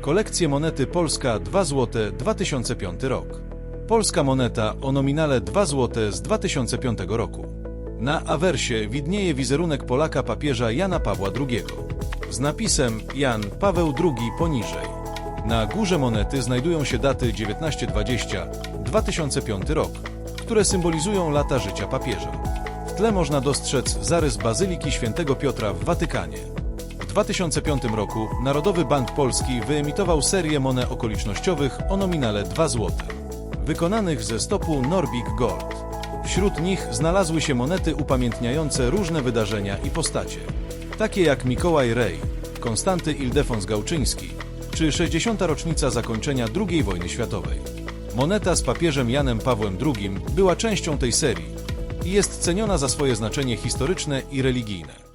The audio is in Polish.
Kolekcje monety Polska 2 zł 2005 rok. Polska moneta o nominale 2 zł z 2005 roku. Na awersie widnieje wizerunek Polaka papieża Jana Pawła II z napisem Jan Paweł II poniżej. Na górze monety znajdują się daty 1920-2005 rok, które symbolizują lata życia papieża. W tle można dostrzec zarys Bazyliki Świętego Piotra w Watykanie. W 2005 roku Narodowy Bank Polski wyemitował serię monet okolicznościowych o nominale 2 zł, wykonanych ze stopu Nordic Gold. Wśród nich znalazły się monety upamiętniające różne wydarzenia i postacie, takie jak Mikołaj Rej, Konstanty Ildefons Gałczyński, czy 60. rocznica zakończenia II wojny światowej. Moneta z papieżem Janem Pawłem II była częścią tej serii i jest ceniona za swoje znaczenie historyczne i religijne.